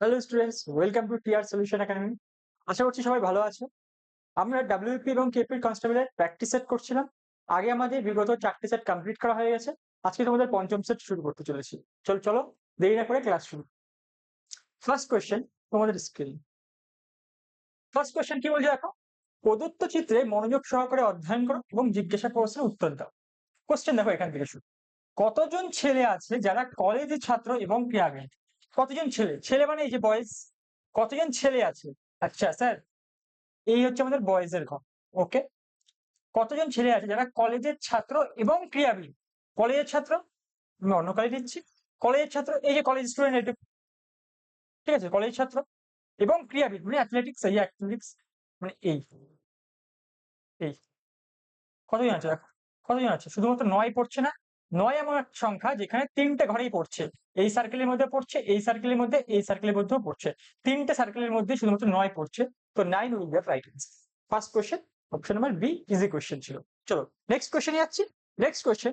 Hello students welcome to TR solution academy আশা করছি সবাই ভালো আছে। আমরা ডাব্লিউপি এবং কেপি কনস্টেবলের প্র্যাকটিস সেট করছিলাম। আগে আমাদের বিগত চারটে সেট কমপ্লিট করা হয়ে গেছে। আজকে তোমাদের পঞ্চম সেট শুরু করতে চলেছি। চলো চলো, দেরি না করে ক্লাস শুরু। ফার্স্ট কোয়েশ্চেন তোমাদের স্ক্রিন ফার্স্ট কোয়েশ্চেন কি বলছে দেখো? প্রদত্ত চিত্রে মনোযোগ সহকারে অধ্যয়ন করো এবং জিজ্ঞাসা প্রশ্নের উত্তর দাও। কোশ্চেন দেখো এখান থেকে শুরু। কতজন ছেলে আছে যারা কলেজের ছাত্র এবং ক্রীড়াবিদ কতজন ছেলে? ছেলে মানে এই যে বয়েজ কতজন ছেলে আছে? আচ্ছা স্যার এই হচ্ছে আমাদের বয়েজের ঘর ওকে কতজন ছেলে আছে? যারা কলেজের ছাত্র এবং ক্রীড়াবিদ। কলেজের ছাত্র? আমি অন্য কলেজ দিচ্ছি। কলেজের ছাত্র, এই যে কলেজ স্টুডেন্ট এটা ঠিক আছে? কলেজ ছাত্র এবং ক্রীড়াবিদ মানে অ্যাথলেটিক্স এই অ্যাথলেটিক্স মানে এই এই, কতজন আছে? দেখো, কতজন আছে? শুধুমাত্র নয় পড়ছে না। নয় এমন একটা সংখ্যা যেখানে তিনটে ঘরেই পড়ছে। এই সার্কেলের মধ্যে পড়ছে, এই সার্কেলের মধ্যে, এই সার্কেলের মধ্যেও পড়ছে। তিনটে সার্কেলের মধ্যে শুধুমাত্র নয় পড়ছে। তো nine will be right answer first question option number B easy question ছিল। চলো নেক্সট কোয়েশ্চেন যাচ্ছি। নেক্সট কোয়েশ্চেন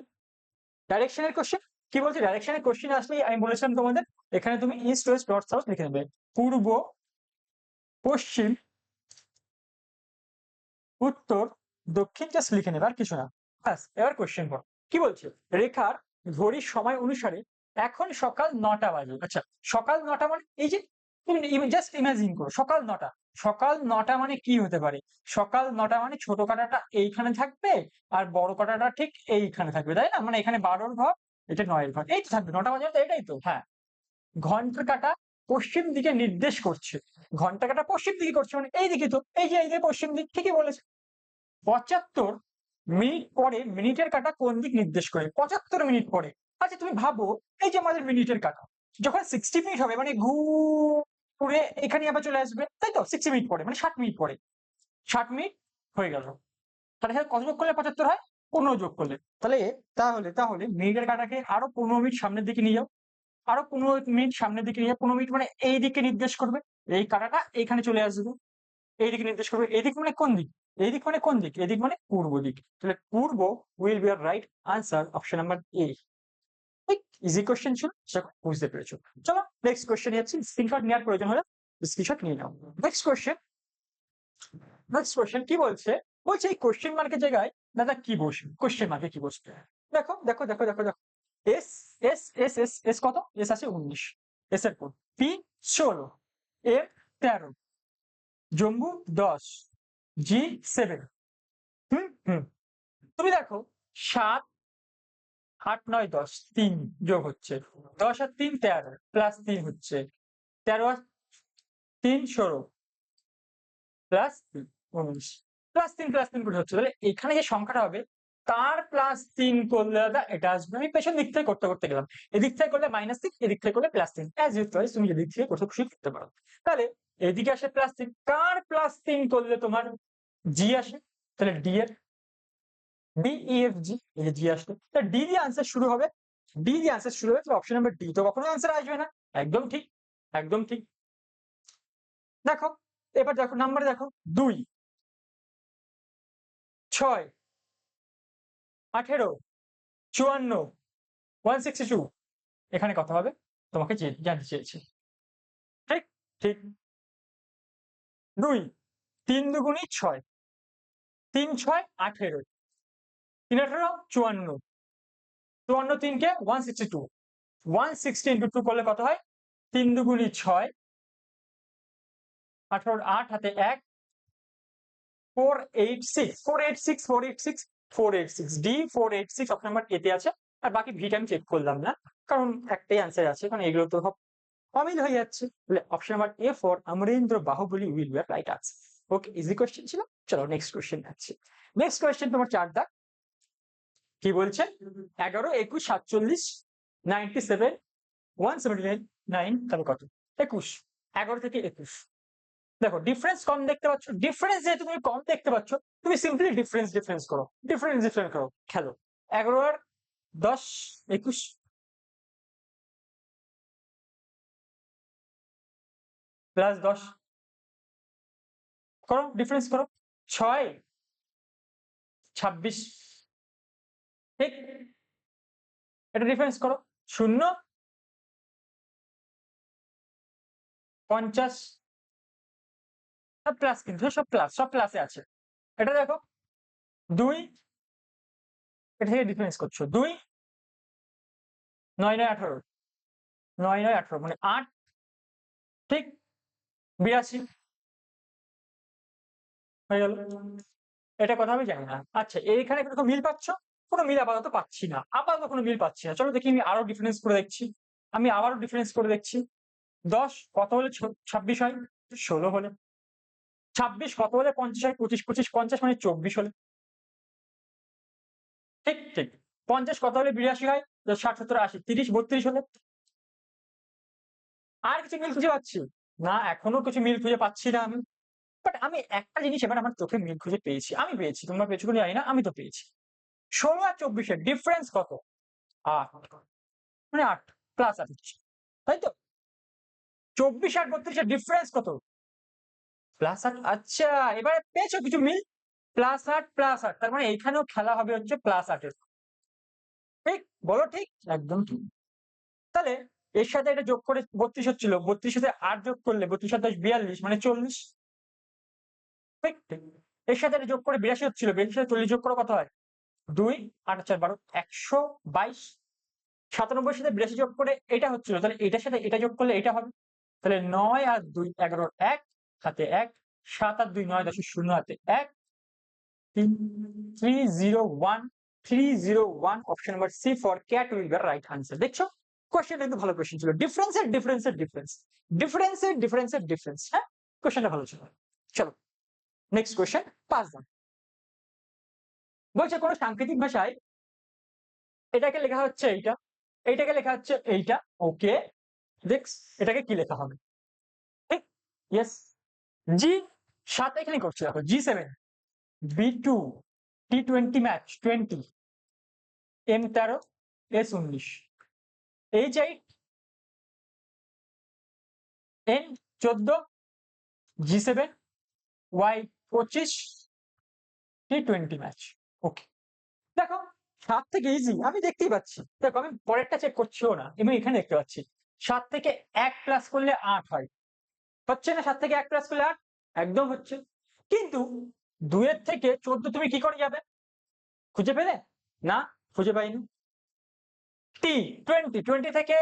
ডাইরেকশনের কোয়েশ্চেন কি বলছে? ডাইরেকশনের কোয়েশ্চেন আসলেই আমি বলেছিলাম তোমাদের, এখানে তুমি ইস্ট ওয়েস্ট নর্থ সাউথ লিখে নেবে। পূর্ব, পশ্চিম, উত্তর, দক্ষিণ জাস্ট লিখে নেবে, আর কিছু না। এবার কোয়েশ্চেন পর কি বলছে? রেখার ঘড়ির সময় অনুসারে এখন সকাল নটা বাজে। আচ্ছা সকাল নটা মানে এই যে, তুমি জাস্ট ইমাজিন করো, সকাল নটা। সকাল নটা মানে কি হতে পারে? সকাল নটা মানে ছোট কাটাটা এইখানে থাকবে আর বড় কাটাটা ঠিক এইখানে থাকবে, তাই না? মানে এখানে বারোর ঘর, এটা নয়ের ঘর, এই তো থাকবে, নটা বাজে তো এটাই তো হ্যাঁ। ঘণ্টা কাটা পশ্চিম দিকে নির্দেশ করছে ঘণ্টা কাটা পশ্চিম দিকে করছে মানে এই দিকে তো, এই যে এই যে পশ্চিম দিক, ঠিকই বলেছে। পঁচাত্তর মিনিট পরে মিনিটের কাটা কোন দিক নির্দেশ করে? পঁচাত্তর মিনিট পরে। আচ্ছা তুমি ভাবো, এই যে আমাদের মিনিটের কাটা, যখন সিক্সটি মিনিট হবে মানে ঘুরে এখানে আবার চলে আসবে, তাই তো? সিক্সটি মিনিট পরে মানে ষাট মিনিট পরে। ষাট মিনিট হয়ে গেল। তাহলে এখানে কত যোগ করলে পঁচাত্তর হয়? পনেরো যোগ করলে। তাহলে তাহলে তাহলে মিনিটের কাটাকে আরও পনেরো মিনিট সামনের দিকে নিয়ে যাও। আরও পনেরো মিনিট সামনের দিকে নিয়ে যাও। পনেরো মিনিট মানে এই দিকে নির্দেশ করবে। এই কাটাটা এইখানে চলে আসবে। এই দিকে নির্দেশ করবে। এই দিক মানে কোন দিক? এই দিক মানে কোন দিক? এদিক মানে পূর্ব দিক। তাহলে পূর্ব will be R right answer option number A easy question ছিল, সেটা বুঝতে পেরেছ। চলো নেক্সট কোয়েশ্চেন যাচ্ছি। স্ক্রিনশট নেওয়ার প্রয়োজন হলে স্ক্রিনশট নিয়ে নাও। নেক্সট কোয়েশ্চেন নেক্সট কোয়েশ্চেন কি বলছে? বলছে এই কোয়েশ্চেন মার্কের জায়গায় দাদা কি বসবে? কোয়েশ্চেন মার্কে কি বসবে? দেখো দেখো দেখো দেখো দেখো। S S S S S কত? এস আছে উনিশ। এস এর পর। পি ষোলো। এম তেরো। জম্বু দশ। G seven hmm hmm. তুমি দেখো, সাত, আট, নয়, দশ, তিন যোগ হচ্ছে। দশ আর তিন, তেরো প্লাস তিন হচ্ছে। তেরো আর তিন ষোলো। প্লাস তিন, উনিশ। প্লাস তিন প্লাস তিন করে হচ্ছে। তাহলে এখানে যে সংখ্যাটা হবে, তার প্লাস তিন করলে দাদা এটা আসবে। আমি পেছন দিক থেকে করতে করতে গেলাম। এদিক থেকে করলে মাইনাস তিন এদিক থেকে করলে প্লাস তিন। অ্যাজ ইউজ তুমি এদিক থেকে করতে খুশি করতে পারো। তাহলে এদিকে আসে প্লাস তিন। কার প্লাস তিন করলে তোমার জি আসে, তাহলে ডি এর ডি ই এফ জি এই জি আসলো। তা ডি দিয়ে আনসার শুরু হবে। ডি দিয়ে আনসার শুরু হবে তাহলে অপশন নাম্বার ডি তো কখনো আনসার আসবে না। একদম ঠিক একদম ঠিক। দেখো, এবার দেখো নাম্বার দেখো, দুই, ছয়, আঠেরো, চুয়ান্ন ওয়ান সিক্সটি টু এখানে কথা হবে, তোমাকে জানতে চেয়েছি। ঠিক ঠিক। দুই, তিন দুগুণি ছয়। তিন ছয় আঠেরো। তিন আঠেরো, চুয়ান্ন। চুয়ান্ন তিনকে one sixty two one sixty into two করলে কত হয়? তিন দুগুণি ছয়। আঠারো আট হাতে এক। Four eight six four eight six four eight six four eight six D four eight six option number এতে আছে। আর বাকি ভিটা আমি চেক করলাম না। কারণ একটাই অ্যান্সার আছে, কারণ এগুলো তো সব অমিল হয়ে যাচ্ছে। Option number A for Amarendra Baahubali will be right answer okay easy question ছিল? চলো নেক্সট কোয়েশ্চেন আছে। নেক্সট কোয়েশ্চেন তোমার চার দাগ। কি বলছে? এগারো, একুশ, সাতচল্লিশ ninety seven one seventy nine nine তাহলে কত? একুশ। এগারো থেকে একুশ। দেখো ডিফারেন্স কম দেখতে পাচ্ছ? ডিফারেন্স যেহেতু তুমি কম দেখতে পাচ্ছ, তুমি সিম্পলি ডিফারেন্স ডিফারেন্স করো। ডিফারেন্স ডিফারেন্স করো। খেলো। এগারো আর দশ, একুশ। প্লাস দশ। করো ডিফারেন্স করো। ছয়, ছাব্বিশ। ঠিক? এটা ডিফারেন্স করো। শূন্য, পঞ্চাশ। প্লাস কিন্তু, সব প্লাস সব প্লাসে আছে। এটা দেখো, দুই, এটা থেকে ডিফারেন্স করছ। দুই, নয় নয়, আঠারো। নয় নয়, আঠারো মানে আট। ঠিক? বিরাশি। হয়ে গেল। এটা কথা আমি জানি না। আচ্ছা এইখানে কোনো মিল পাচ্ছ? কোনো মিল আপাতত পাচ্ছি না। আপাতত কোনো মিল পাচ্ছি না। চলো দেখি আমি আরও ডিফারেন্স করে দেখছি। আমি আবারও ডিফারেন্স করে দেখছি। দশ, কত হলে ছাব্বিশ হয়? ষোলো হলে। ছাব্বিশ, কত হলে পঞ্চাশ হয়? পঁচিশ পঁচিশ, পঞ্চাশ মানে চব্বিশ হলে। ঠিক ঠিক। পঞ্চাশ, কত হলে বিরাশি হয়? ষাট, সত্তর, আশি। তিরিশ, বত্রিশ হলে? আর কিছু মিল খুঁজে পাচ্ছি? না, এখনও কিছু মিল খুঁজে পাচ্ছি না আমি। বাট আমি একটা জিনিস এবার আমার চোখে মিল খুঁজে পেয়েছি। আমি পেয়েছি, তোমরা পেয়েছ কিনা জানি না, আমি তো পেয়েছি। ষোলো আর চব্বিশের ডিফারেন্স কত? আট। মানে আট প্লাস হচ্ছে। তাই তো? চব্বিশ আর বত্রিশের ডিফারেন্স কত? প্লাস আট আচ্ছা এবারে পেয়েছ কিছু মিল? প্লাস আট প্লাস আট। তার মানে এখানেও খেলা হবে হচ্ছে প্লাস আটের। ঠিক? বলো ঠিক? একদম ঠিক। তাহলে এর সাথে এটা যোগ করে বত্রিশ হচ্ছিল। বত্রিশ সাথে আট যোগ করলে, বত্রিশ সাথে বিয়াল্লিশ মানে চল্লিশ। এর সাথে যোগ করে বিরাশি হচ্ছিল, বিরাশি সাথে চল্লিশ যোগ করে কত হয়। দুই, আট, চার, বারো, একশো বাইশ, সাতানব্বই সাথে বিরাশি যোগ করে এটা হচ্ছিল, তাহলে এটার সাথে এটা যোগ করলে এটা হবে। তাহলে নয় আর দুই, এগারো, এক, হাতে এক, সাত আর দুই, নয়, দশ, শূন্য হাতে এক three zero one three zero one option number C for cat will be right answer দেখছ? কোশ্চেন কিন্তু ভালো কোশ্চেন ছিল। ডিফারেন্সের ডিফারেন্সের ডিফারেন্স ডিফারেন্সের ডিফারেন্সের ডিফারেন্স হ্যাঁ? কোশ্চেনটা ভালো ছিল। চলো। নেক্সট কোশ্চেন পাঁচ দাম বলছে কোন সাংকেতিক ভাষায় এটাকে লেখা হচ্ছে এইটা এইটাকে লেখা হচ্ছে এইটা ওকে দেখস এটাকে কি লেখা হবে? ঠিক ইয়েস জি সাত এখানে করছে দেখো G seven B two T twenty match twenty M তেরো এস উনিশ এইচ এইট এন চোদ্দ জি সেভেন ওয়াই পঁচিশ টি টোয়েন্টি ম্যাচ। ওকে। দেখো, সাত থেকে ইজি আমি দেখতেই পাচ্ছি। দেখো, আমি পরেরটা চেক করছিও না, আমি এখানে দেখতে পাচ্ছি। সাত থেকে এক প্লাস করলে আট হয়। হচ্ছে না সাত থেকে এক প্লাস করলে আট? একদম হচ্ছে। কিন্তু দুয়ের থেকে চোদ্দ তুমি কি করে যাবে? খুঁজে পেলে? না, খুঁজে পাইনি। টি, টোয়েন্টি টোয়েন্টি থেকে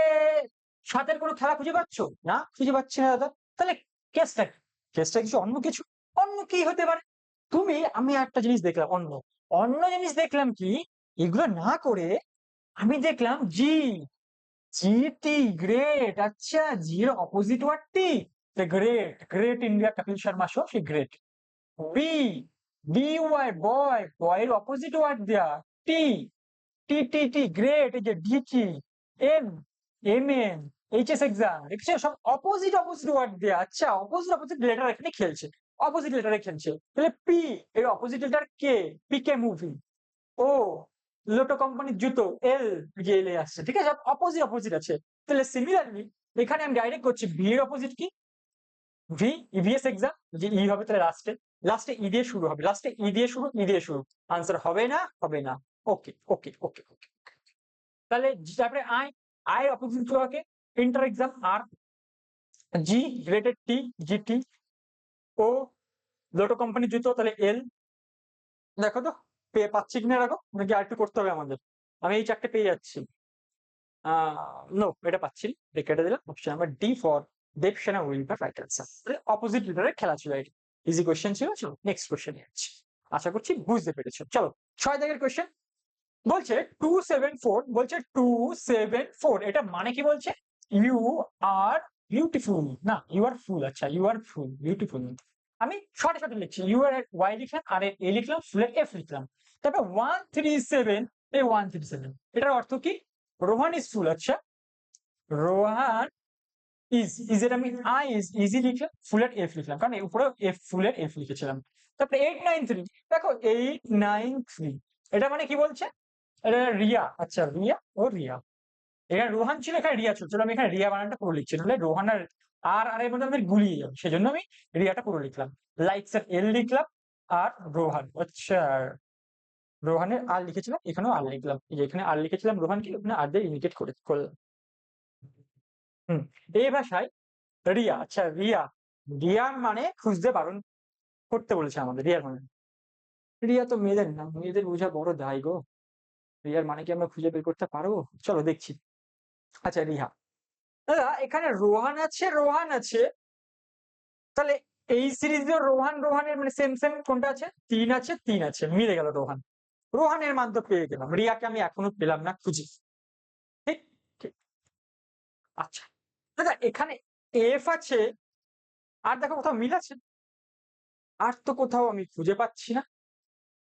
সাতের কোনো খেলা খুঁজে পাচ্ছ? না, খুঁজে পাচ্ছি না দাদা। তাহলে কেসটা কেসটা কিছু অন্য কিছু? অন্য কি হতে পারে? তুমি, আমি একটা জিনিস দেখলাম, অন্য। অন্য জিনিস দেখলাম কি? এগুলো না করে আমি দেখলাম জি জি টি গ্রেট আচ্ছা জি এর opposite word T great great India Kapil Sharma show সে great B B Y boy বয়ের অপোজিট ওয়ার্ড দেয়া টি টি টি টি গ্রেট এই যে DT M M N HS exam দেখছ সব অপোজিট অপোজিট ওয়ার্ড দেয়া আচ্ছা অপোজিট অপোজিট লেটার এখানে খেলছে। অপোজিট লেটারে খেলছে তাহলে পি এর opposite letter K P K movie ও লোটো কোম্পানির জুতো এল এলে আসছে, ঠিক আছে? অপোজিট অপোজিট আছে। তাহলে সিমিলারলি এখানে আমি ডাইরেক্ট করছি ভি এর অপোজিট কি? ভি ইভিএস এক্সাম যে ই হবে তাহলে লাস্টে লাস্টে ই দিয়ে শুরু হবে। লাস্টে ই দিয়ে শুরু ই দিয়ে শুরু। আনসার হবে না হবে না। ওকে ওকে ওকে ওকে তাহলে তারপরে আই আই অপোজিট থাকে ইন্টার এক্সাম আর জি রেটেড টি জিটি ও লোটো কোম্পানির জুতো তাহলে এল দেখো তো পেয়ে পাচ্ছি কিনা রাখো নাকি আর একটু করতে হবে আমাদের। আমি এই চারটে পেয়ে যাচ্ছি। নো এটা পাচ্ছি না, কেটে দিলাম। Option number D for Devasena will be right answer opposite লিডারের খেলা ছিল এটি। ইজি কোয়েশ্চেন ছিল চলো নেক্সট কোয়েশ্চেন যাচ্ছি। আশা করছি বুঝতে পেরেছ। চলো ছয় দাগের কোয়েশ্চেন বলছে টু সেভেন ফোর বলছে টু সেভেন ফোর এটা মানে কি বলছে? ইউ আর বিউটিফুল না ইউ আর ফুল আচ্ছা ইউ আর ফুল বিউটিফুল আমি শর্টে শর্টে লিখছি। ইউ আর ওয়াই লিখলাম আর এ লিখলাম ফুলের এফ লিখলাম। তারপর one three seven A one three seven এটার অর্থ কি? রোহান ইজ ফুল আচ্ছা। রোহান ইজ ইজ এর আমি আই ইজ ইজি লিখলাম ফুলের এফ লিখলাম। কারণ উপরে এফ ফুলের এফ লিখেছিলাম। তারপরে এইট নাইন থ্রি দেখো এইট নাইন থ্রি এটা মানে কি বলছে? এটা রিয়া আচ্ছা রিয়া ও রিয়া। এখানে রোহান ছিল, এখানে রিয়া ছিল। আমি এখানে রিয়া বানানটা পুরো লিখছি। তাহলে রোহান আর আর আর এর মধ্যে আমাদের গুলিয়ে যাবে। সেজন্য আমি রিয়াটা পুরো লিখলাম। লাইকস এর এল লিখলাম আর রোহান। আচ্ছা রোহানের আর লিখেছিলাম, এখানেও আর লিখলাম। এখানে আর লিখেছিলাম রোহানকে ওখানে আর দিয়ে ইন্ডিকেট করে করলাম। হুম, এই ভাষায় রিয়া আচ্ছা রিয়া। রিয়ার মানে খুঁজতে বারণ করতে বলেছে আমাদের। রিয়ার মানে। রিয়া তো মেয়েদের না, মেয়েদের বোঝা বড় দায় গো। রিয়ার মানে কি আমরা খুঁজে বের করতে পারব? চলো দেখছি। আচ্ছা রিহা। দাদা, এখানে রোহান আছে রোহান আছে। তাহলে এই সিরিজে রোহান, রোহানের মানে সেম সেম কোনটা আছে? তিন আছে তিন আছে, মিলে গেল রোহান। রোহানের মান তো পেয়ে গেলাম। রিয়াকে আমি এখনও পেলাম না, খুঁজি। ঠিক ঠিক। আচ্ছা দাদা, এখানে এফ আছে, আর দেখো কোথাও মিল আছে? আর তো কোথাও আমি খুঁজে পাচ্ছি না।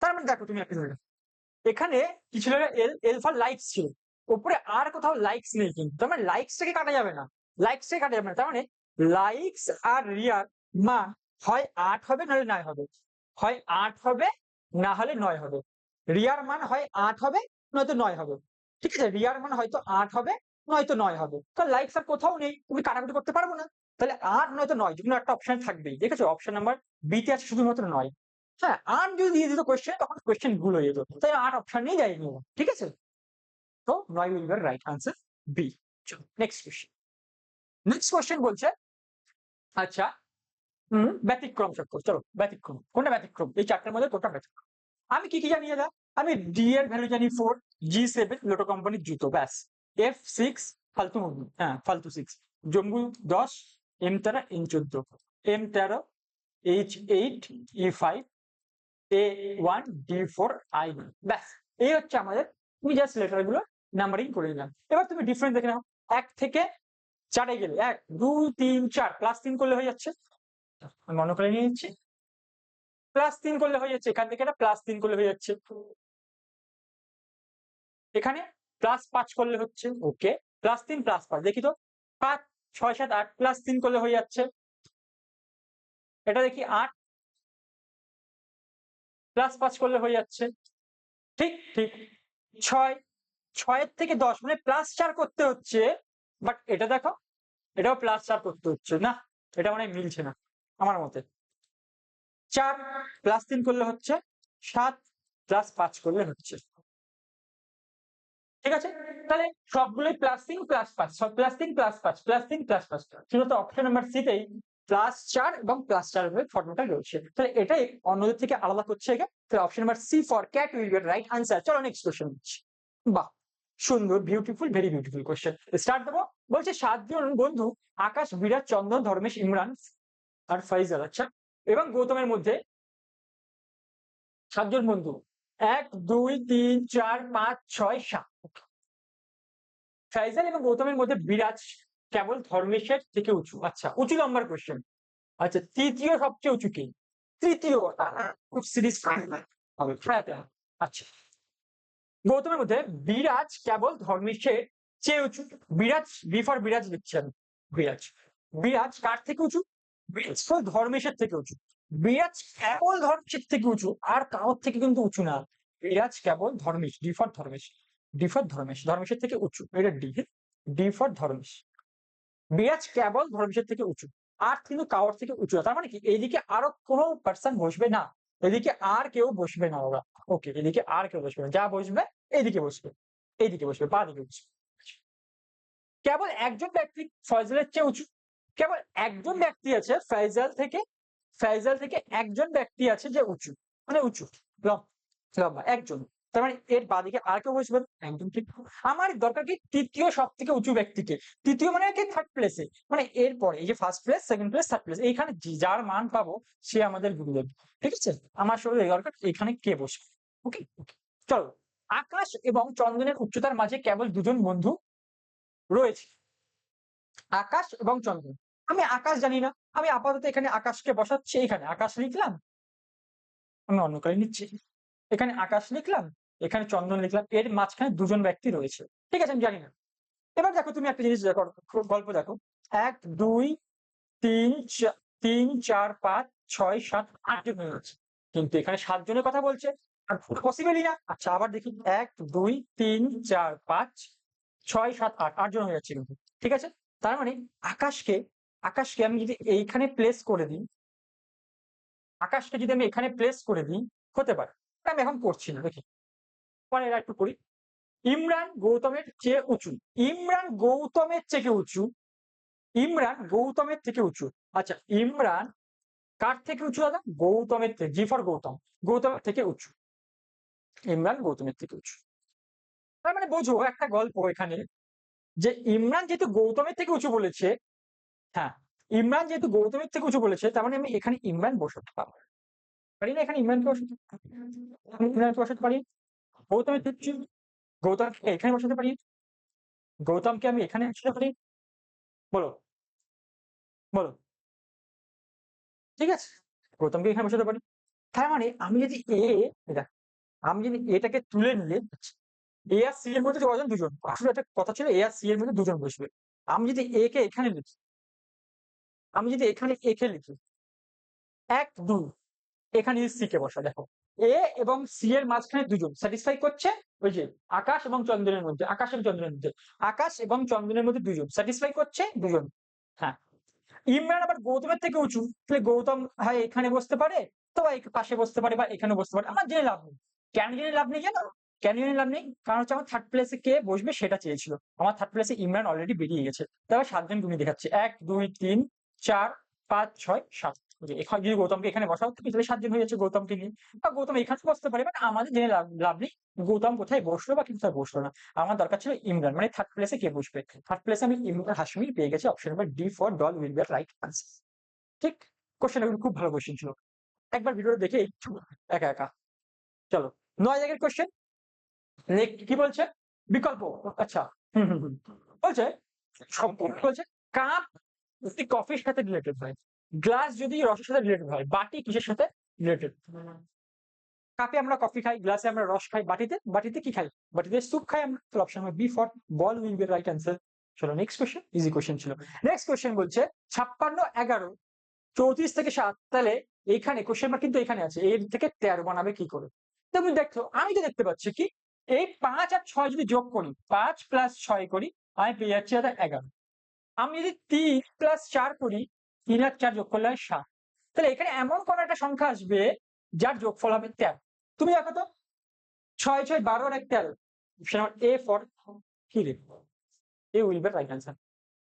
তার মানে দেখো তুমি একটা এখানে কিছু জায়গায় এল, এলফা লাইকস ছিল। উপরে আর কোথাও লাইকস নেই কিন্তু। তার মানে লাইকসটাকে কাটা যাবে না। লাইকসটাকে কাটা যাবে না। তার মানে লাইকস আর রিয়ার মান হয় আট হবে, নাহলে নয় হবে। হয় আট হবে না হলে নয় হবে। রিয়ার মান হয় আট হবে, নয়তো নয় হবে। ঠিক আছে? রিয়ার মান হয়তো আট হবে, নয়তো নয় হবে। তো লাইকস আর কোথাও নেই। তুমি কাটাকুটি করতে পারব না। তাহলে আট নয়তো নয়। যে কোনো একটা অপশন থাকবেই। ঠিক আছে অপশন নাম্বার বিতে আছে শুধুমাত্র নয়। হ্যাঁ আট যদি দিয়ে দিত কোয়েশ্চেন তখন কোয়েশ্চেন ভুল হয়ে যেত। তাই আট অপশন নিয়ে যাই ঠিক আছে? তো নয় will be right answer B next question next question বলছে আচ্ছা হুম, ব্যতিক্রম চক্কর চলো, ব্যতিক্রম। কোনটা ব্যতিক্রম? এই চারটার মধ্যে কোনটা ব্যতিক্রম? আমি কি কি জানি দাদা? আমি ডি এর ভ্যালু জানি ফোর জি সেভেন লোটো কোম্পানির জুতো, ব্যাস। এফ সিক্স ফালতু হ্যাঁ ফালতু সিক্স জম্বু দশ এম তেরো এম চোদ্দ। এম তেরো H eight E five A one D four I ব্যাস, এই হচ্ছে আমাদের, তুমি জাস্ট লেটারগুলো নাম্বারিং করে নিলাম। এবার তুমি ডিফারেন্স দেখে নাও। এক থেকে চারে গেলে, এক, দুই, তিন, চার প্লাস তিন করলে হয়ে যাচ্ছে। মনে করে নিয়ে নিচ্ছি। প্লাস তিন করলে হয়ে যাচ্ছে। এখান থেকে এটা প্লাস তিন করলে হয়ে যাচ্ছে। এখানে প্লাস পাঁচ করলে হচ্ছে ওকে প্লাস তিন প্লাস পাঁচ। দেখি তো, পাঁচ, ছয়, সাত, আট প্লাস তিন করলে হয়ে যাচ্ছে। এটা দেখি আট। প্লাস পাঁচ করলে হয়ে যাচ্ছে। ঠিক ঠিক। ছয় ছয়ের থেকে দশ মানে প্লাস চার করতে হচ্ছে। বাট এটা দেখো, এটাও প্লাস চার করতে হচ্ছে। না, এটা মানে মিলছে না, আমার মতে। চার প্লাস তিন করলে হচ্ছে, সাত প্লাস পাঁচ করলে হচ্ছে। ঠিক আছে? তাহলে সবগুলোই প্লাস তিন প্লাস পাঁচ। সব প্লাস তিন প্লাস পাঁচ প্লাস তিন প্লাস পাঁচ। শুধু অপশন নাম্বার সিতেই প্লাস চার এবং প্লাস চার ভাবে ফর্মুলাটা রয়েছে। তাহলে এটাই অন্যদের থেকে আলাদা করছে একে। তাহলে option number C for cat will right answer চলো নেক্সট কোশ্চেন বাহ! সুন্দর beautiful very beautiful question start দেবো? বলছে সাতজন বন্ধু, আকাশ, বিরাট, চন্দন, ধর্মেশ, ইমরান আর ফাইজাল। আচ্ছা এবং গৌতমের মধ্যে সাতজন বন্ধু। এক, দুই, তিন, চার, পাঁচ, ছয়, সাত। ফাইজাল এবং গৌতমের মধ্যে বিরাজ কেবল ধর্মেশের থেকে উঁচু। আচ্ছা উঁচু নম্বর কোশ্চেন আচ্ছা তৃতীয় সবচেয়ে উঁচু কি? তৃতীয়। খুব সিরিজ হবে আচ্ছা। গৌতমের মধ্যে বিরাজ কেবল ধর্মেশের চেয়ে উঁচু। বিরাজ বিফর বিরাজ লিখছেন বিরাজ। বিরাজ কার থেকে উঁচু? ধর্মেশের থেকে উঁচু? বিরাজ কেবল ধর্মেশের থেকে উঁচু, আর কারোর থেকে কিন্তু উঁচু না। বিরাজ কেবল ধর্মেশ ডিফর ধর্মেশ ডিফর ধর্মেশ ধর্মেশের থেকে উঁচু। এটা ডি ডি ফর ধর্মেশ বিরাজ কেবল ধর্মেশের থেকে উঁচু, আর কিন্তু কারোর থেকে উঁচু তার মানে কি? এইদিকে আরও কোনো পার্সন বসবে না। এদিকে আর কেউ বসবে না ওরা। ওকে এদিকে আর কেউ বসবে না। যা বসবে এইদিকে বসবে এইদিকে বসবে, বা দিকে বসবে। কেবল একজন ব্যক্তি ফয়জালের চেয়ে উঁচু, কেবল একজন ব্যক্তি আছে ফয়জাল থেকে ফয়জাল থেকে একজন ব্যক্তি আছে যে উঁচু মানে উঁচু, লম্বা একজন। তার মানে এর বাদিকে আর কেউ বসবেন একদম ঠিক। আমার দরকার কি তৃতীয় সব থেকে উঁচু ব্যক্তিকে? তৃতীয় মানে কি থার্ড প্লেসে মানে এরপরে, এই যে first place second place third place এইখানে যার মান পাবো, সে আমাদের গুরুদেব। ঠিক আছে? আমার শরীর দরকার, এখানে কে বসবে? ওকে ওকে চলো। আকাশ এবং চন্দনের উচ্চতার মাঝে কেবল দুজন বন্ধু রয়েছে। আকাশ এবং চন্দন। আমি আকাশ জানি না। আমি আপাতত এখানে আকাশকে বসাচ্ছি। এখানে আকাশ লিখলাম। অন্য কালে নিচ্ছি। এখানে আকাশ লিখলাম। এখানে চন্দন লিখলাম। এর মাঝখানে দুজন ব্যক্তি রয়েছে। ঠিক আছে, আমি জানি না। এবার দেখো, তুমি একটা জিনিস দেখো, গল্প দেখো। এক, দুই, তিন তিন, চার, পাঁচ, ছয়, সাত আট জন হয়ে গেছে। কিন্তু এখানে সাতজনের কথা বলছে। আর পসিবলই না? আচ্ছা আবার দেখি। এক, দুই, তিন, চার, পাঁচ, ছয়, সাত, আট আট জন হয়ে যাচ্ছে কিন্তু। ঠিক আছে? তার মানে আকাশকে আকাশকে আমি যদি এইখানে প্লেস করে দিই, আকাশকে যদি আমি এখানে প্লেস করে দিই, হতে পারে। আমি এখন করছি না, দেখি। পরে একটু করি। ইমরান গৌতমের চেয়ে উঁচু। ইমরান গৌতমের চেয়ে উঁচু। ইমরান গৌতমের থেকে উঁচু। আচ্ছা ইমরান কার থেকে উঁচু দাদা? গৌতমের থেকে জি ফর গৌতম। গৌতমের থেকে উঁচু। ইমরান গৌতমের থেকে উঁচু। তার মানে বোঝো একটা গল্প এখানে যে ইমরান যেহেতু গৌতমের থেকে উঁচু বলেছে হ্যাঁ ইমরান যেহেতু গৌতমের থেকে উঁচু বলেছে, তার মানে আমি এখানে ইমরান বসাতে পারব পারি না এখানে ইমরানকে বসাতে? ইমরানকে বসাতে পারি? গৌতমের থেকে উঁচু? গৌতমকে এখানে বসাতে পারি? গৌতমকে আমি এখানে বসাতে পারি? বলো। বলো। ঠিক আছে? গৌতমকে এখানে বসাতে পারি? তার মানে আমি যদি এ এটা আমি যদি এটাকে তুলে নিলে এ আর সি এর মধ্যে কজন দুজন, আসলে একটা কথা ছিল এ আর সি এর মধ্যে দুজন বসবে। আমি যদি এ কে এখানে লিখি, আমি যদি এখানে এ কে লিখি, এক, দুই, এখানে সি কে বসা দেখো। এ এবং সি এর মাঝখানে দুজন স্যাটিসফাই করছে, ওই যে আকাশ এবং চন্দ্রের মধ্যে, আকাশ এবং চন্দ্রের মধ্যে, আকাশ এবং চন্দ্রের মধ্যে দুজন স্যাটিসফাই করছে, দুজন। হ্যাঁ। ইমরান আবার গৌতমের থেকে উঁচু, তাহলে গৌতম হয় এখানে বসতে পারে, তো পাশে বসতে পারে বা এখানে বসতে পারে, আমার যে লাভ নেই। কেন জেনে লাভ নেই জানো? কেন জেনে লাভ নেই? কারণ হচ্ছে আমার থার্ড প্লেসে কে বসবে সেটা চেয়েছিল। আমার থার্ড প্লেসে ইমরান অলরেডি বেরিয়ে গেছে। তারপর সাতজন গুণী দেখাচ্ছে। এক, দুই, তিন, চার, পাঁচ, ছয়, সাত। এখানে যদি গৌতমকে এখানে বসা তুমি তাহলে সাতজন হয়ে যাচ্ছে গৌতমকে নিয়ে। বা গৌতম এখানে বসতে পারে বাট আমাদের জেনে লাভ নেই। গৌতম কোথায় বসল বা কোথায় বসল না। আমার দরকার ছিল ইমরান। মানে থার্ড প্লেসে কে বসবে? থার্ড প্লেসে আমি ইমরান হাসমি পেয়ে গেছি option number D for doll will be right answer ঠিক? কোশ্চেন এগুলো খুব ভালো কোশ্চেন ছিল। একবার ভিডিওটা দেখে একা একা। চলো। নয় জায়গার কোশ্চেন কি বলছে? বিকল্প আচ্ছা বলছে বলছে, কাপ কফির সাথে রিলেটেড হয়। গ্লাস যদি রসের সাথে রিলেটেড হয়, বাটি কিসের সাথে রিলেটেড কাপে আমরা কফি খাই গ্লাসে আমরা রস খাই, বাটিতে বাটিতে কি খাই? বাটিতে স্যুপ খাই আমরা। অপশন হবে B for ball will be right answer চলো নেক্সট কোশ্চেন ইজি কোশ্চেন ছিল। নেক্সট কোশ্চেন বলছে, ছাপ্পান্ন এগারো, চৌত্রিশ থেকে সাত, তাহলে এখানে কোশ্চেন মার্ক কিন্তু এখানে আছে, এর থেকে তেরো বানাবে কি করে? তুমি দেখছ আমি তো দেখতে পাচ্ছি কি, এই পাঁচ আর ছয় যদি যোগ করি, পাঁচ প্লাস ছয় করি, আমি পেয়ে যাচ্ছি এগারো। আমি যদি তিন প্লাস চার করি, তিন আর চার যোগ করলে সাত। তাহলে এখানে এমন কোন একটা সংখ্যা আসবে, যার যোগফল হবে তেরো। তুমি দেখো তো, ছয় ছয়, বারো আর এক তেরো এ ফর কি রে? A will be right answer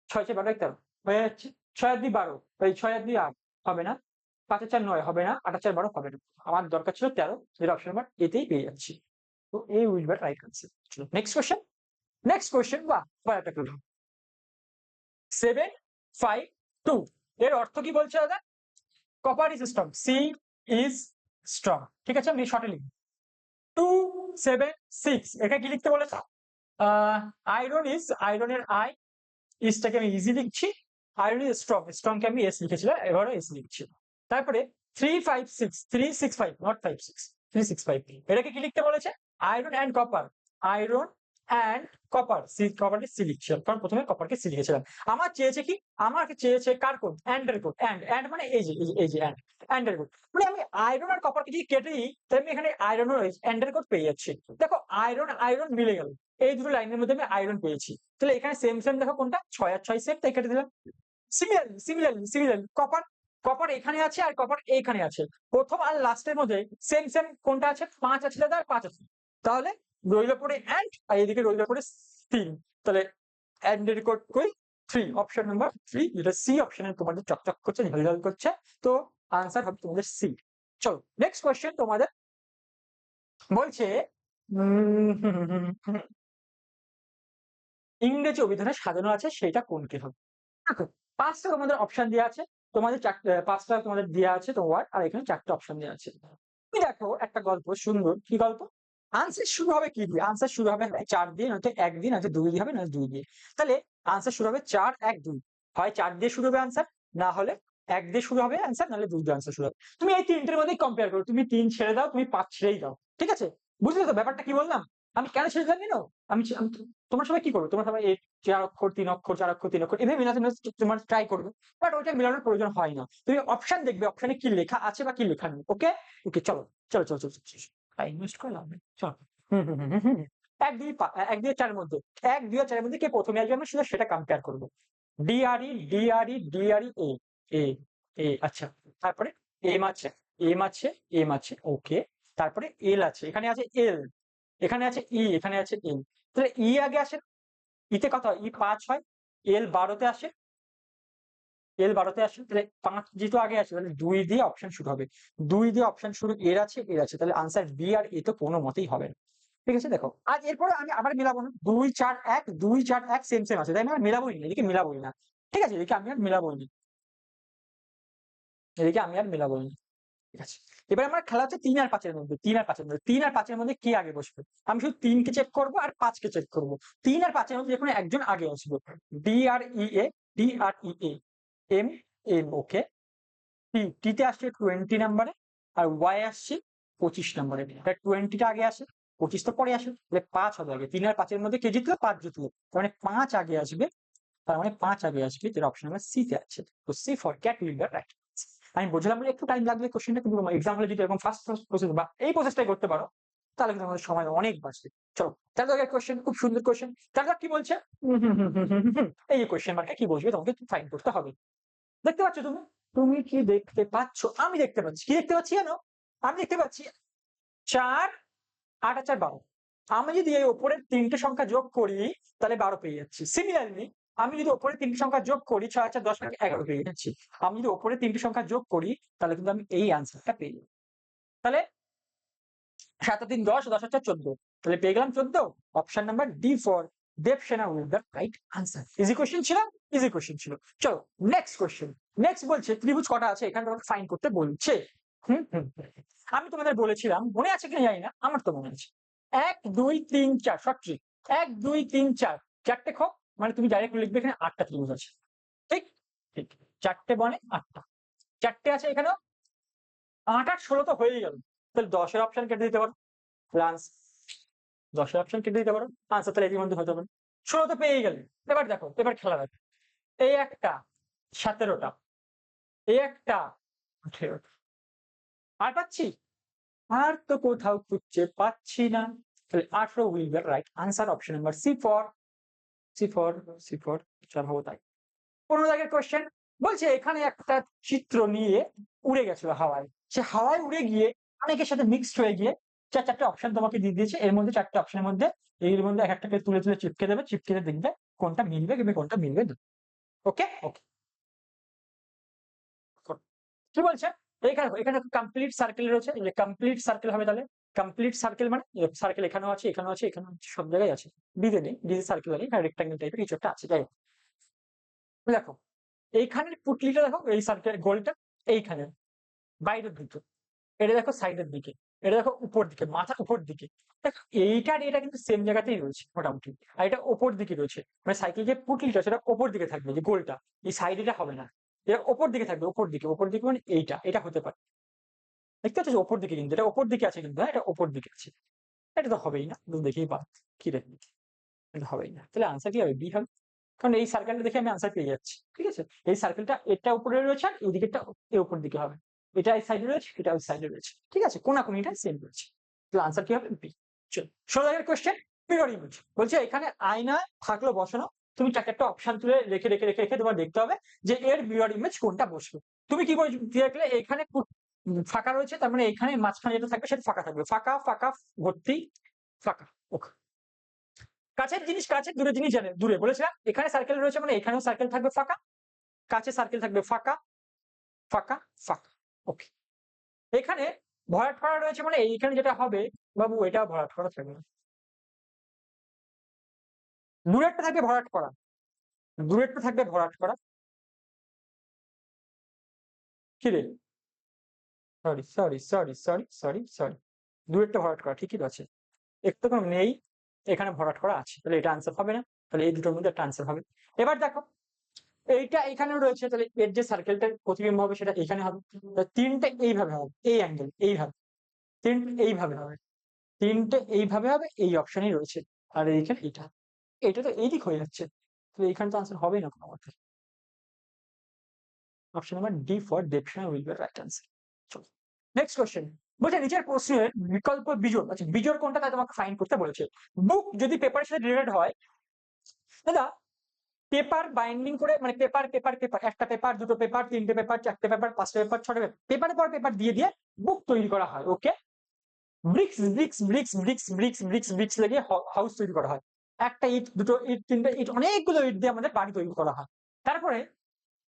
ছয় ছয়, বারো, এক তেরো, হয়ে যাচ্ছে। ছয় আর দুই, বারো এই ছয় আর দুই, আট, হবে না? পাঁচ চার নয়, হবে না, আট চার বারো হবে না। আমার দরকার ছিল তেরো যেটা অপশন নাম্বার এতেই পেয়ে যাচ্ছি। তো এই will be right answer next question next question বা একটা করলাম সেভেন ফাইভ টু এর অর্থ কি বলছে দাদা? Copper is strong C is strong ঠিক আছে? আমি শর্টে লিখি টু সেভেন সিক্স এটা কি লিখতে বলেছে? আয়রন ইজ আয়রনের আই ইজটাকে আমি ইজি লিখছি। আয়রন ইজ স্ট্রং স্ট্রংকে আমি এস লিখেছিলাম, এবারও এস লিখছি। তারপরে three five six three six five not five six three six five এটাকে কি লিখতে বলেছে? Iron and copper iron and copper C কপারকে C কারণ প্রথমে কপারকে সি আমার চেয়েছে কি? আমাকে চেয়েছে কার কোড অ্যান্ডের কোড অ্যান্ড অ্যান্ড মানে এই যে, এই যে- অ্যান্ড অ্যান্ডের কোড মানে আমি আয়রন আর কপারকে যদি কেটে দিই, তাহলে আমি এখানে আয়রন অ্যান্ডের কোড পেয়ে যাচ্ছি। দেখো আয়রন আয়রন মিলে গেল। এই দুটো লাইনের মধ্যে আমি আয়রন পেয়েছি। তাহলে এখানে সেম সেম দেখো কোনটা? ছয় আর ছয় সেম তাই কেটে দিলাম। Similarly similarly similarly copper copper এখানে আছে আর কপার এইখানে আছে। প্রথম আর লাস্টের মধ্যে সেম সেম কোনটা আছে? পাঁচ আছে দাদা আর পাঁচ আছে। তাহলে রইল পরে অ্যান্ড আর এদিকে রইল পরে তিন। তাহলে অ্যান্ড এর কোড কই? থ্রি অপশন নাম্বার থ্রি যেটা সি অপশনে তোমাদের চকচক করছে ঝলঝল করছে। তো আনসার হবে তোমাদের সি চলো নেক্সট কোয়েশ্চেন তোমাদের বলছে ইংরেজি অভিধানে সাজানো আছে, সেটা কোনটি হবে? দেখো, পাঁচটা তোমাদের অপশন দেওয়া আছে। তোমাদের পাঁচটা তোমাদের দেওয়া আছে তোমার আর এখানে চারটে অপশন দেওয়া আছে। তুমি দেখো একটা গল্প সুন্দর কি গল্প? আনসার শুরু হবে কি দিয়ে? আনসার শুরু হবে চার দিয়ে, নয়তো এক দিন দুই দিয়ে হবে, নয়তো দুই দিয়ে। তাহলে আনসার শুরু হবে চার, এক, দুই। হয় চার দিয়ে শুরু হবে আনসার না হলে এক দিয়ে শুরু হবে আনসার নাহলে দুই দিয়ে আনসার শুরু হবে। তুমি এই তিনটের মধ্যেই কম্পেয়ার করো। তুমি তিন ছেড়ে দাও, তুমি পাঁচ ছেড়েই দাও। ঠিক আছে? বুঝলে তো ব্যাপারটা কি বললাম? আমি কেন ছেড়ে দিলাম আমি তোমরা সবাই কি করবে? তোমরা সবাই চার অক্ষর তিন অক্ষর চার অক্ষর তিন অক্ষর এভাবে মিলাতে তোমার ট্রাই করবে। বাট ওইটা মিলানোর প্রয়োজন হয় না। তুমি অপশন দেখবে অপশনে কি লেখা আছে বা কি লেখা নেই ওকে ওকে চলো চলো চলো চলো ইনভেস্ট করলাম চলো। হুম হুম হুম হুম, হুম। এক দুই এক দুই চারের মধ্যে এক দুই চারের মধ্যে কে প্রথমে আসবে? আমি শুধু সেটা কম্পেয়ার করব। DRE DRE DRE A A A আচ্ছা তারপরে এম আছে এম আছে এম আছে ওকে তারপরে এল আছে এখানে আছে এল এখানে আছে ই এখানে আছে এল তাহলে ই আগে আসে ইতে কত হয়? ই পাঁচ হয়, এল বারোতে আসে। এল বারোতে আসে, তাহলে পাঁচ যেহেতু আগে আছে তাহলে দুই দিয়ে অপশন শুরু হবে। দুই দিয়ে অপশন শুরু, এর আছে এর আছে, তাহলে আনসার বি আর এ তো কোনো মতেই হবে না। ঠিক আছে, দেখো। আর এরপরে আমি আবার মিলাবো না। দুই, চার, এক, দুই, চার, এক সেম সেম আছে। তাই আর মিলাবোই না, এদিকে মিলাবোই না। ঠিক আছে, এদিকে আমি আর মিলাবোই না। এদিকে আমি আর মিলাবোই না। ঠিক আছে? এবার আমার খেলা হচ্ছে তিন আর পাঁচের মধ্যে, তিন আর পাঁচের মধ্যে। তিন আর পাঁচের মধ্যে কে আগে বসবে? আমি শুধু তিনকে চেক করব আর পাঁচকে চেক করব। তিন আর পাঁচের মধ্যে যে কোনো একজন আগে আসবে D R E A D R E A M M okay T টিতে আসছে টোয়েন্টি নাম্বারে আর ওয়াই আসছে পঁচিশ নাম্বারে টোয়েন্টিটা আগে আসে, পঁচিশ তো পরে আসে। তাহলে পাঁচ হবে আগে। তিন আর পাঁচের মধ্যে কে জিতলো? পাঁচ জিতলো। তার মানে পাঁচ আগে আসবে, তার মানে পাঁচ আগে আসবে যেটা অপশন নাম্বার সি তে আছে। তো C for cat B right আমি বুঝলাম একটু টাইম লাগবে কোশ্চেনটা কিন্তু এক্সাম হলে যদি এরকম ফার্স্ট প্রসেস বা এই প্রসেসটাই করতে পারো, তাহলে কিন্তু আমাদের সময় অনেক বাঁচবে। চলো তাহলে কোশ্চেন খুব সুন্দর কোশ্চেন তাহলে কি বলছে। এই কোশ্চেন মার্কে কি বসবে? তোমাকে ফাইন করতে হবে। দেখতে পাচ্ছ তুমি? তুমি কি দেখতে পাচ্ছ? আমি দেখতে পাচ্ছি। কি দেখতে পাচ্ছি জানো? আমি দেখতে পাচ্ছি চার, আট আর চার বারো। আমি যদি এই ওপরের তিনটে সংখ্যা যোগ করি, তাহলে বারো পেয়ে যাচ্ছি। সিমিলারলি আমি যদি ওপরে তিনটি সংখ্যা যোগ করি, ছয় চার, দশ আর এগারো পেয়ে যাচ্ছি। আমি যদি ওপরে তিনটি সংখ্যা যোগ করি, তাহলে কিন্তু আমি এই আনসারটা পেয়ে যাব। তাহলে সাত তিন, দশ দশ চার, চোদ্দ। তাহলে পেয়ে গেলাম চোদ্দ। Option number D for Devasena will the right answer easy question ছিল? ইজি কোশ্চেন ছিল। চলো নেক্সট কোশ্চেন নেক্সট বলছে, ত্রিভুজ কটা আছে? এখানে তোমাকে ফাইন করতে বলছে। আমি তোমাদের বলেছিলাম, মনে আছে কিনা জানি না, আমার তো মনে আছে। এক, দুই, তিন, চার সঠিক এক, দুই, তিন, চার, চারটে খোপ মানে তুমি ডাইরেক্ট লিখবে এখানে আটটা ত্রিভুজ আছে। ঠিক? ঠিক। চারটে বনে আটটা। চারটে আছে এখানেও। আট আট ষোলো তো হয়েই গেল। তাহলে দশের অপশন কেটে দিতে পারো। দশের অপশন কেটে দিতে পারো। আনসার তাহলে এটির মধ্যে হতে পারে ষোলো তো পেয়ে গেলে। এবার দেখো, এবার খেলা দেখো। এই একটা সতেরোটা। এই একটা আঠেরোটা। আর পাচ্ছি? আর তো কোথাও খুঁজছে পাচ্ছি না। তাহলে আঠেরো will right answer option number C for C for C for ভাবো তাই। পনেরো দাগের কোয়েশ্চেন বলছে, এখানে একটা চিত্র নিয়ে উড়ে গেছিল হাওয়ায়। সে হাওয়ায় উড়ে গিয়ে অনেকের সাথে মিক্সড হয়ে গিয়ে চার চারটে অপশন তোমাকে দিয়ে দিয়েছে। এর মধ্যে চারটে অপশনের মধ্যে, এর মধ্যে এক একটাকে তুলে তুলে চিপকে দেবে। চিপকে দেখবে কোনটা মিলবে কিংবা কোনটা মিলবে ওকে ওকে কি বলছে? এখানে এখানে কমপ্লিট সার্কেল রয়েছে। কমপ্লিট সার্কেল হবে তাহলে কমপ্লিট সার্কেল মানে সার্কেল এখানেও আছে এখানেও আছে এখানেও আছে, সব জায়গায় আছে। ডিজে নেই ডিজে সার্কেল নেই রেক্টাঙ্গেল টাইপের কিছু একটা আছে, যাই। দেখো, এইখানের পুটলিটা দেখো, এই সার্কেল গোলটা এইখানে, বাইরের দিকে। এটা দেখো সাইডের দিকে, এটা দেখো উপর দিকে, মাথার উপর দিকে। দেখো, এইটা আর এটা কিন্তু সেম জায়গাতেই রয়েছে মোটামুটি, আর এটা ওপর দিকে রয়েছে। মানে সাইকেল যে পুটলিটা, সেটা ওপর দিকে থাকবে, যে গোলটা। এই সাইড এটা হবে না। এটা ওপর দিকে থাকবে, ওপর দিকে ওপর দিকে মানে এইটা, এটা হতে পারে। দেখতে পাচ্ছ ওপর দিকে কিন্তু, এটা ওপর দিকে আছে কিন্তু হ্যাঁ এটা ওপর দিকে আছে। এটা তো হবেই না, তুমি দেখেই পা কি রে? এটা হবেই না। তাহলে আনসার কি হবে? বি হবে। কারণ এই সার্কেলটা দেখে আমি আনসার পেয়ে যাচ্ছি, ঠিক আছে? এই সার্কেলটা এটা উপরে রয়েছে আর এই দিকেরটা এর উপর দিকে হবে। এটা এই সাইডে রয়েছে, এটা ওই সাইডে রয়েছে, ঠিক আছে? কোনাকুনিটা সেম রয়েছে। তাহলে আনসার কি হবে? বি চল ষোলো জায়গার কোয়েশ্চেন মিরর ইমেজ বলছে, এখানে আয়না থাকল, বসানো। তুমি চারটে একটা অপশন তুলে রেখে রেখে রেখে রেখে তোমার দেখতে হবে যে এর মিরর ইমেজ কোনটা বসবে তুমি কি বলছো দেখলে এখানে ফাঁকা রয়েছে, তার মানে এখানে মাঝখানে যেটা থাকবে সেটা ফাঁকা থাকবে। ফাঁকা ফাঁকা, ভর্তি, ফাঁকা, ওকে। কাছের জিনিস কাছে দূরে জিনিস জানে দূরে বলেছিলাম, এখানে সার্কেল রয়েছে মানে এখানেও সার্কেল থাকবে ফাঁকা, কাছে সার্কেল থাকবে ফাঁকা ফাঁকা ফাঁকা, ওকে। এখানে ভরাট করা রয়েছে মানে এইখানে যেটা হবে, বাবু এটা ভরাট করা থাকবে না। দূরেরটা থাকবে ভরাট করা, দূরেরটা থাকবে ভরাট করা। কি রে? Sorry sorry sorry sorry sorry sorry দূরেরটা ভরাট করা, ঠিকই আছে। একটু নেই, এখানে ভরাট করা আছে, তাহলে এটা আনসার হবে না, তাহলে এই দুটোর মধ্যে একটা আনসার হবে। এবার দেখো, এইটা এখানেও রয়েছে, তাহলে এর যে সার্কেলটা প্রতিবিম্ব হবে, সেটা এখানে হবে। তিনটে এইভাবে হবে, এই অ্যাঙ্গেল এইভাবে। তিনটে এইভাবে হবে। তিনটে এইভাবে হবে, এই অপশনই রয়েছে। আর এইখানে এইটা। এটা তো এইদিক হয়ে যাচ্ছে। তাহলে এইখানে তো আনসার হবে না কোনো মতে option number D for Devsena will B right answer next question বলছে নিচের প্রশ্নের বিকল্প বিজোড়। আচ্ছা বিজোড় কোনটা? তাই তোমাকে ফাইন করতে বলেছে। বুক যদি পেপারের সাথে রিলেটেড হয়, দাদা পেপার বাইন্ডিং করে মানে পেপার পেপার পেপার একটা পেপার দুটো পেপার তিনটে পেপার চারটে পেপার পাঁচটা পেপার ছটা পেপার পেপারের পর পেপার দিয়ে দিয়ে বুক তৈরি করা হয় okay bricks bricks bricks bricks bricks bricks bricks লাগিয়ে হাউস তৈরি করা হয়। একটা ইট, দুটো ইট, তিনটে ইট, অনেকগুলো ইট দিয়ে আমাদের বাড়ি তৈরি করা হয়। তারপরে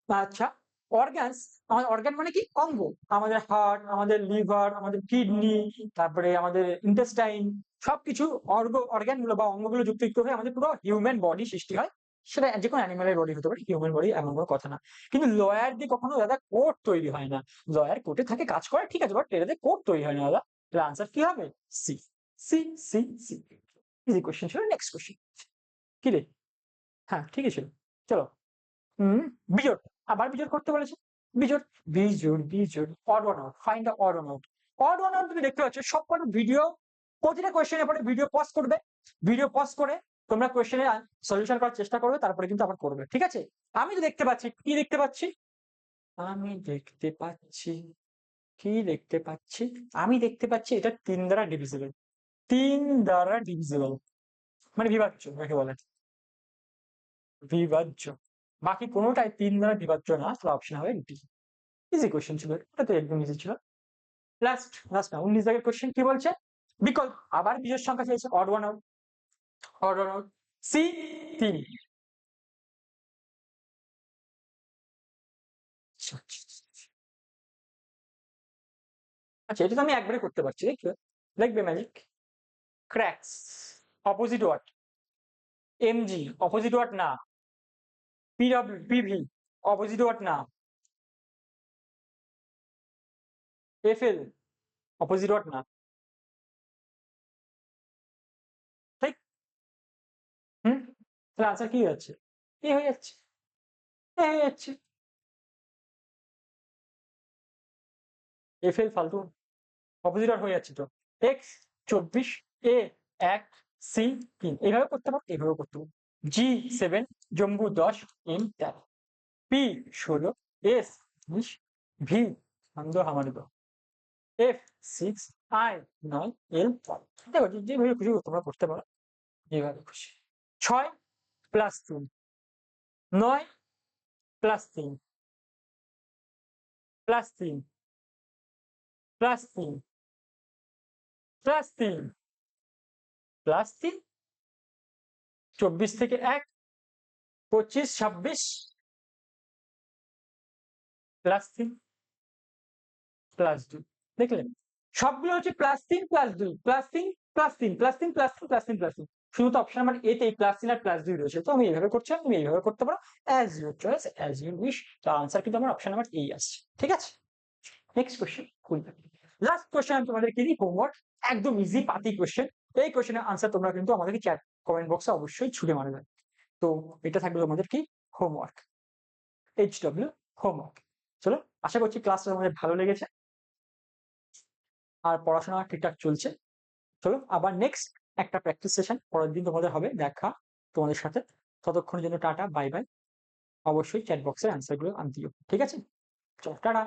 আচ্ছা অর্গানস আমাদের অর্গান মানে কি? অঙ্গ আমাদের হার্ট আমাদের লিভার আমাদের কিডনি তারপরে আমাদের ইন্টেস্টাইন সবকিছু অর্গ অর্গানগুলো বা অঙ্গগুলো যুক্ত হয়ে আমাদের পুরো হিউম্যান বডি সৃষ্টি হয়। সেটা যে কোনো অ্যানিমেলের বডি হতে পারে হিউম্যান বডি এমন কোনো কথা না। কিন্তু লয়ার দিয়ে কখনো দাদা কোট তৈরি হয় না। লয়ার কোর্টে থাকে কাজ করে, ঠিক আছে বাট এটাতে কোট তৈরি হয় না দাদা। তাহলে আনসার কি হবে? C C C C easy question ছিল নেক্সট কোশ্চেন কি রে? হ্যাঁ ঠিকই ছিল। চলো। হুম বিজোড় আবার বিজোড় করতে বলেছে? বিজোড় বিজোড় বিজোড় odd one out find the odd one out odd one out তুমি দেখতে পাচ্ছ, সব কটা ভিডিও প্রতিটা কোয়েশ্চেনের পরে ভিডিও পজ করবে। ভিডিও পজ করে তোমরা কোয়েশ্চেনের সলিউশন করার চেষ্টা করবে, তারপরে কিন্তু আবার করবে, ঠিক আছে? আমি তো দেখতে পাচ্ছি, কি দেখতে পাচ্ছি? আমি দেখতে পাচ্ছি, কি দেখতে পাচ্ছি? আমি দেখতে পাচ্ছি এটা তিন দ্বারা ডিভিজিবল তিন দ্বারা ডিভিজিবল মানে বিভাজ্য, যাকে বলে। বিভাজ্য। বাকি কোনোটাই তিন দ্বারা বিভাজ্য না তাহলে অপশন হবে ডি ইজি কোয়েশ্চেন ছিল এটা তো একদম ইজি ছিল। লাস্ট লাস্ট না উনিশ দাগের কোয়েশ্চেন কি বলছে? বিকল্প আবার বিজোড় সংখ্যা চেয়েছে odd one out odd one out C তিন। আচ্ছা, এটা তো আমি একবারে করতে পারছি দেখবে। দেখবে magic cracks opposite what MG opposite what না? পিডব্লিউ পিভি অপোজিট ওয়াট না এফএল অপোজিট ওয়াট না ঠিক হুম তাহলে আনসার কি যাচ্ছে এ হয়ে যাচ্ছে? এ হয়ে যাচ্ছে? এফএল ফালতু। অপোজিট হয়ে যাচ্ছে তো? এক্স চব্বিশ এ এক সি তিন। এইভাবে করতে পারো এইভাবে করতে পারো। জি সেভেন জম্বু দশ এম তেরো পি ষোলো এস বিশ ভি আনন্দ হামানন্দ এফ সিক্স আই নয় এল দেখো যেভাবে খুশি তোমরা করতে পারো। যেভাবে খুশি। ছয় প্লাস তিন। নয় প্লাস তিন। প্লাস তিন। প্লাস তিন। প্লাস তিন। প্লাস তিন। চব্বিশ থেকে এক, পঁচিশ, ছাব্বিশ প্লাস তিন প্লাস দুই। দেখলেন? সবগুলো হচ্ছে প্লাস তিন প্লাস দুই। প্লাস তিন প্লাস তিন প্লাস তিন প্লাস তিন প্লাস তিন প্লাস তিন। শুধু তো অপশন নাম্বার এতে প্লাস তিন আর প্লাস দুই রয়েছে। তো আমি এইভাবে করছি, তুমি এইভাবে করতে পারো। As your choice as your wish তো আনসার কিন্তু আমার অপশন নাম্বার এই আসছে। ঠিক আছে? নেক্সট কোয়েশ্চেন কুড়ি লাস্ট কোয়েশ্চেন আমি তোমাদেরকে দিই হোমওয়ার্ক একদম ইজি পাতি কোয়েশ্চেন এই কোয়েশ্চেনের আনসার তোমরা কিন্তু আমাদেরকে চ্যাট কমেন্ট বক্সে অবশ্যই ছুড়ে মারবে তো এটা থাকবে তোমাদের কি? হোমওয়ার্ক এইচ ডব্লিউ হোমওয়ার্ক চলো, আশা করছি ক্লাসটা তোমাদের ভালো লেগেছে। আর পড়াশোনা ঠিকঠাক চলছে। চলো, আবার নেক্সট একটা প্র্যাকটিস সেশন পরের দিন তোমাদের হবে দেখা তোমাদের সাথে। ততক্ষণের জন্য টাটা বাই বাই অবশ্যই চ্যাট বক্সের অ্যান্সারগুলো আনতে ঠিক আছে? চলো, টাটা।